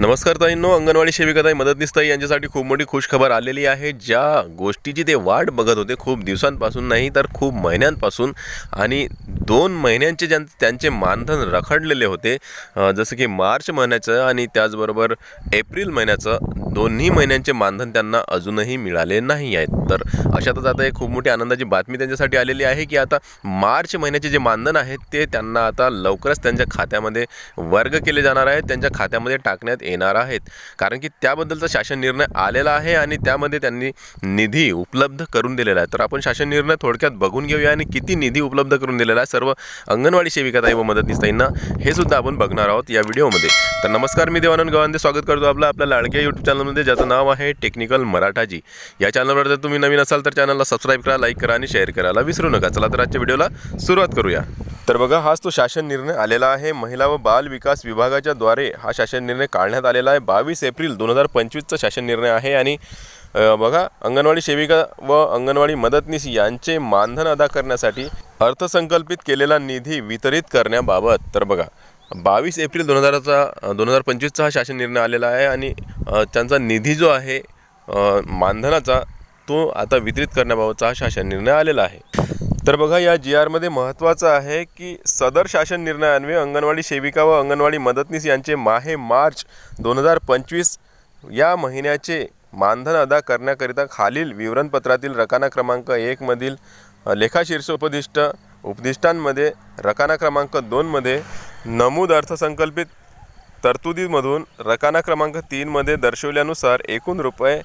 नमस्कार ताईंनो अंगणवाडी सेविकाताई मदतनीसताई यांच्यासाठी खूप मोठी खुशखबर आलेली आहे. ज्या गोष्टीची ते वाट बघत होते खूप दिवसांपासून नाही तर खूप महिन्यांपासून आणि दोन महिन्यांचे ज्यां त्यांचे मानधन रखडलेले होते. जसं की मार्च महिन्याचं आणि त्याचबरोबर एप्रिल महिन्याचं दोन्ही महिन्यांचे मानधन त्यांना अजूनही मिळाले नाही आहेत. तर अशातच आता एक खूप मोठी आनंदाची बातमी त्यांच्यासाठी आलेली आहे की आता मार्च महिन्याचे जे मानधन आहेत ते त्यांना आता लवकरच त्यांच्या खात्यामध्ये वर्ग केले जाणार आहेत. त्यांच्या खात्यामध्ये टाकण्यात येणार आहेत. कारण की त्याबद्दलचा शासन निर्णय आलेला आहे आणि त्यामध्ये त्यांनी निधी उपलब्ध करून दिलेला आहे. तर आपण शासन निर्णय थोडक्यात बघून घेऊया आणि किती निधी उपलब्ध करून दिलेला आहे. सर्व अंगणवाडी सेविकाताई व मदतनीसताईंना हे सुद्धा आपण बघणार आहोत या व्हिडिओमध्ये. तर नमस्कार मी देवानंद गवांदे. स्वागत करतो आपलं आपल्या लाडक्या यूट्यूब चॅनलमध्ये ज्याचं नाव आहे टेक्निकल मराठाजी. या चॅनलवर जर तुम्ही नवीन असाल तर चॅनलला सबस्क्राईब करा लाईक करा आणि शेअर करायला विसरू नका. चला तर आजच्या व्हिडिओला सुरुवात करूया. तर बघा हाच तो शासन निर्णय आलेला आहे. महिला व बाल विकास विभागाच्या द्वारे हा शासन निर्णय काढण्यात आलेला आहे. बावीस एप्रिल दोन हजार पंचवीसचा शासन निर्णय आहे आणि बघा अंगणवाडी सेविका व अंगणवाडी मदतनीस यांचे मानधन अदा करण्यासाठी अर्थसंकल्पित केलेला निधी वितरित करण्याबाबत तर बघा बावीस एप्रिल दोन हजाराचा दोन हजार पंचवीसचा हा शासन निर्णय आलेला आहे आणि त्यांचा निधी जो आहे मानधनाचा तो आता वितरित करण्याबाबतचा हा शासन निर्णय आलेला आहे. तर बघा या जी आरमध्ये महत्त्वाचं आहे की सदर शासन निर्णयान्वये अंगणवाडी सेविका व अंगणवाडी मदतनीस यांचे माहे मार्च दोन हजार पंचवीस या महिन्याचे मानधन अदा करण्याकरिता खालील विवरणपत्रातील रकाना क्रमांक एकमधील लेखाशीर्षोपदिष्ट उपदिष्टांमध्ये रकाना क्रमांक दोनमध्ये नमूद अर्थसंकल्पित तरतुदीमधून रकाना क्रमांक तीनमध्ये दर्शवल्यानुसार एकूण रुपये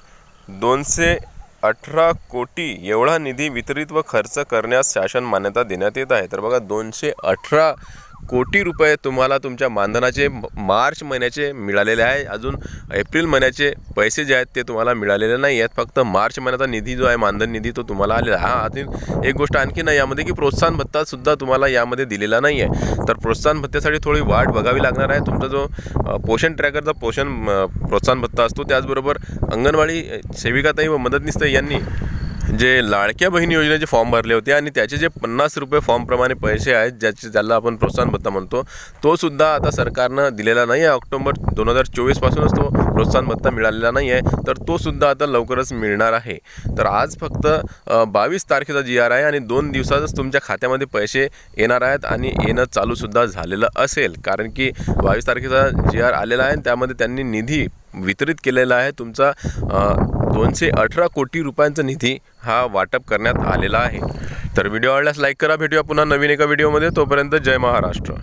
दोनशे अठरा कोटी एवढा निधी वितरित व खर्च करण्यास शासन मान्यता देण्यात येत आहे. तर बघा दोनशे अठरा कोटी रुपये तुम्हाला तुमच्या मानधनाचे मार्च महिन्याचे मिळालेले आहे. अजून एप्रिल महिन्याचे पैसे जे आहेत ते तुम्हाला मिळालेले नाही आहेत. फक्त मार्च महिन्याचा निधी जो आहे मानधन निधी तो तुम्हाला आलेला आहे. हा अजून एक गोष्ट आणखी नाही यामध्ये की प्रोत्साहन भत्तासुद्धा तुम्हाला यामध्ये दिलेला नाही आहे. तर प्रोत्साहन भत्त्यासाठी थोडी वाट बघावी लागणार आहे. तुमचा जो पोषण ट्रॅकरचा पोषण प्रोत्साहन भत्ता असतो त्याचबरोबर अंगणवाडी सेविकाताई व मदतनीस यांनी जे लाडक्या बहिणी योजनेचे फॉर्म भरले होते आणि त्याचे जे पन्नास रुपये फॉर्मप्रमाणे पैसे आहेत ज्याचे ज्याला आपण प्रोत्साहन भत्ता म्हणतो तो सुद्धा आता सरकारनं दिलेला नाही आहे ऑक्टोबर दोन हजार चोवीसपासूनच तो प्रोत्साहन भत्ता मिळालेला नाही आहे तर तो सुद्धा आता लवकरच मिळणार आहे. तर आज फक्त बावीस तारखेचा जी आर आहे आणि दोन दिवसातच तुमच्या खात्यामध्ये पैसे येणार आहेत आणि येणं चालूसुद्धा झालेलं असेल. कारण की बावीस तारखेचा जी आर आलेला आहे आणि त्यामध्ये त्यांनी निधी वितरित केलेला आहे. तुमचा दोनशे अठरा कोटी रुपयांचा निधी हा वाटप करण्यात आलेला आहे. तर व्हिडिओ आवडल्यास लाईक करा. भेटूया पुन्हा नवीन एका व्हिडिओमध्ये तोपर्यंत जय महाराष्ट्र.